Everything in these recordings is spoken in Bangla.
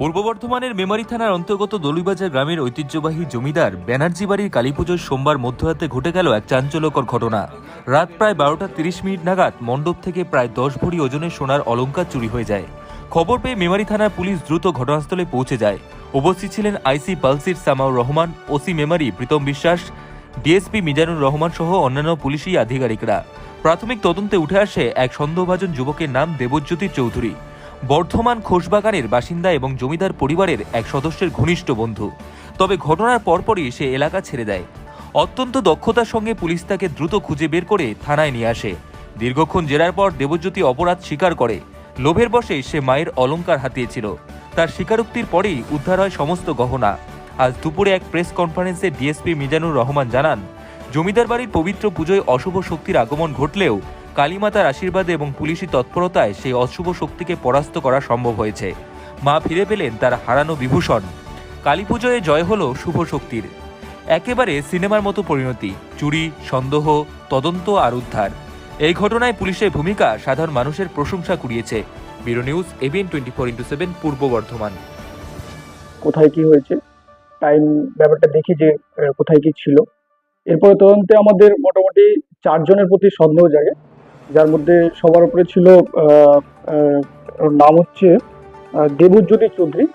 পূর্ব বর্ধমানের মেমারি থানার অন্তর্গত দলুইবাজার গ্রামের ঐতিহ্যবাহী জমিদার ব্যানার্জি বাড়ির কালীপুজোর সোমবার মধ্যরাতে ঘটে গেল এক চাঞ্চল্যকর ঘটনা। রাত প্রায় বারোটা তিরিশ মিনিট নাগাদ মণ্ডপ থেকে প্রায় দশ ভরি ওজনের সোনার অলঙ্কার চুরি হয়ে যায়। খবর পেয়ে মেমারি থানার পুলিশ দ্রুত ঘটনাস্থলে পৌঁছে যায়। উপস্থিত ছিলেন আইসি পালসির সামাউর রহমান, ওসি মেমারি প্রীতম বিশ্বাস, ডিএসপি মিজানুর রহমান সহ অন্যান্য পুলিশি আধিকারিকরা। প্রাথমিক তদন্তে উঠে আসে এক সন্দেহভাজন যুবকের নাম দেবজ্যোতি চৌধুরী। বর্ধমান খোসবাগানের বাসিন্দা এবং জমিদার পরিবারের এক সদস্যের ঘনিষ্ঠ বন্ধু। তবে ঘটনার পরপরই সে এলাকা ছেড়ে দেয়। অত্যন্ত দক্ষতার সঙ্গে পুলিশ তাকে দ্রুত খুঁজে বের করে থানায় নিয়ে আসে। দীর্ঘক্ষণ জেরার পর দেবজ্যোতি অপরাধ স্বীকার করে। লোভের বশে সে মায়ের অলংকার হাতিয়েছিল। তার স্বীকারোক্তির পরেই উদ্ধার হয় সমস্ত গহনা। আজ দুপুরে এক প্রেস কনফারেন্সে ডিএসপি মিজানুর রহমান জানান, জমিদার বাড়ির পবিত্র পুজোয় অশুভ শক্তির আগমন ঘটলেও কালীমাতার আশীর্বাদে এবং পুলিশি তৎপরতায় সেই অশুভ শক্তিকে পরাস্ত করা সম্ভব হয়েছে। মা ফিরে পেলেন তার হারানো বিভূষণ। কালী পুজোয় জয় হলো শুভ শক্তির। একেবারে সিনেমার মতো পরিণতি, চুরি, সন্দেহ, তদন্ত আর উদ্ধার। এই ঘটনায় পুলিশের ভূমিকা সাধারণ মানুষের প্রশংসা কুড়িয়েছে। Bureau news, ABN twenty four into seven, Purba Bardhaman. কোথায় কি হয়েছে? টাইম ব্যাপারটা দেখি যে কোথায় কি ছিল। এরপরে তদন্তে আমাদের মোটামুটি চারজনের প্রতি সন্দেহ জাগে। যার মধ্যে সবার উপরে ছিল নাম হচ্ছে দেবজ্যোতি চৌধুরী।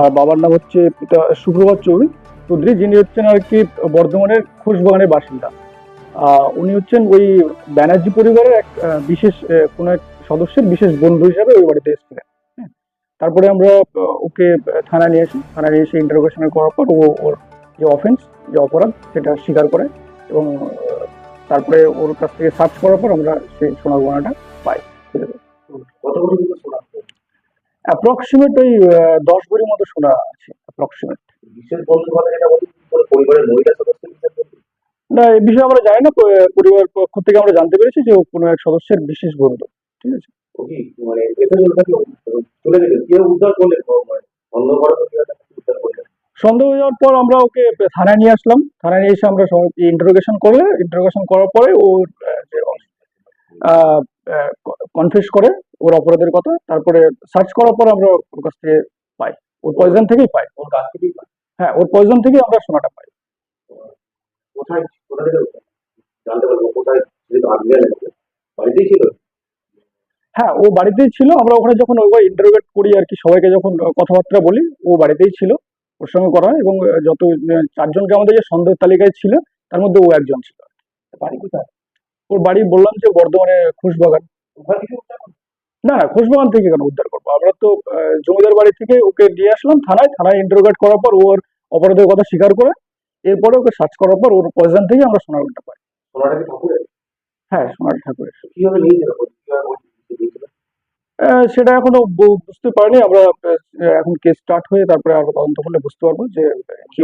আর বাবার নাম হচ্ছে পিতা শুক্রবার চৌধুরী। চৌধুরী যিনি হচ্ছেন আর কি বর্ধমানের খোশবাগানের বাসিন্দা। উনি হচ্ছেন ওই ব্যানার্জি পরিবারের এক বিশেষ কোনো এক সদস্যের বিশেষ বন্ধু হিসাবে ওই বাড়িতে এসেছিলেন। হ্যাঁ। তারপরে আমরা ওকে থানায় নিয়ে আসি। থানায় নিয়ে এসে ইন্টারোগেশন করার পর ও ওর যে অফেন্স যে অপরাধ, সেটা স্বীকার করে এবং তারপরে ওর কাছ থেকে সার্চ করার পর আমরা সেই সোনার গয়নাটা পাই। অ্যাপ্রক্সিমেট ওই দশ ভরির মতো সোনা আছে অ্যাপ্রক্সিমেট বিশেষ পরিবারের মহিলা সদস্য না এই বিষয়ে আমরা জানি না পরিবার পক্ষ থেকে আমরা জানতে পেরেছি যে ও কোনো এক সদস্যের বিশেষ বন্ধু ঠিক আছে? মানে চলে গেছে? কেউ উদ্ধার করলেন মানে ঘরে তো কেউ তাকে উদ্ধার করলেন সন্দেহ হয়ে যাওয়ার পর আমরা ওকে থানায় নিয়ে আসলাম। থানায় নিয়ে এসে আমরা ইন্টারোগেশন করলে ইন্টারোগেশন করার পরে ও কনফিউজ করে ওর অপরাধের কথা। তারপরে সার্চ করার পর আমরা ওর কাছ থেকে পাই। ওর পয়জন থেকেই পাই। ওর কাছ থেকেই পায়। হ্যাঁ ওর পয়জন থেকেই আমরা সোনাটা পাই। কোথায় কোথা জানতে পারব কোথায়? বাড়িতেই ছিল? হ্যাঁ ও বাড়িতেই ছিল। আমরা ওখানে যখন ওইবার ইন্টারোগেট করি আর কি সবাইকে যখন কথাবার্তা বলি ও বাড়িতেই ছিল। ওর সঙ্গে করা এবং যত চারজনকে আমাদের যে সন্দেহ তালিকায় ছিল তার মধ্যে ও একজন ছিল। বাড়ি কোথায়? ওর বাড়ি বললাম যে বর্ধমানে খুশবাগান? না না খোশবাগান থেকে কেন উদ্ধার করব? আমরা তো জমিদার বাড়ি থেকে ওকে দিয়ে আসলাম থানায়। থানায় ইন্টারোগেট করার পর ওর অপরাধের কথা স্বীকার করে এরপরে ওকে সার্চ করার পর ওর পয়জন থেকে আমরা সোনার গয়নাটা পাই হ্যাঁ সোনার ঠাকুরের নিয়ে সেটা এখনও বুঝতে পারিনি। আমরা এখন কেস স্টার্ট হয়ে তারপরে আরও তদন্ত করলে বুঝতে পারব যে কি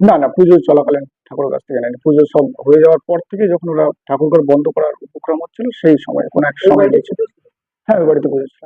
না? না পুজো চলাকালীন ঠাকুরের কাছ থেকে নেয়নি। পুজো সব হয়ে যাওয়ার পর থেকে যখন ওরা ঠাকুরঘর বন্ধ করার উপক্রম হচ্ছিল সেই সময় কোনো এক সময় হ্যাঁ ওই বাড়িতে পুজো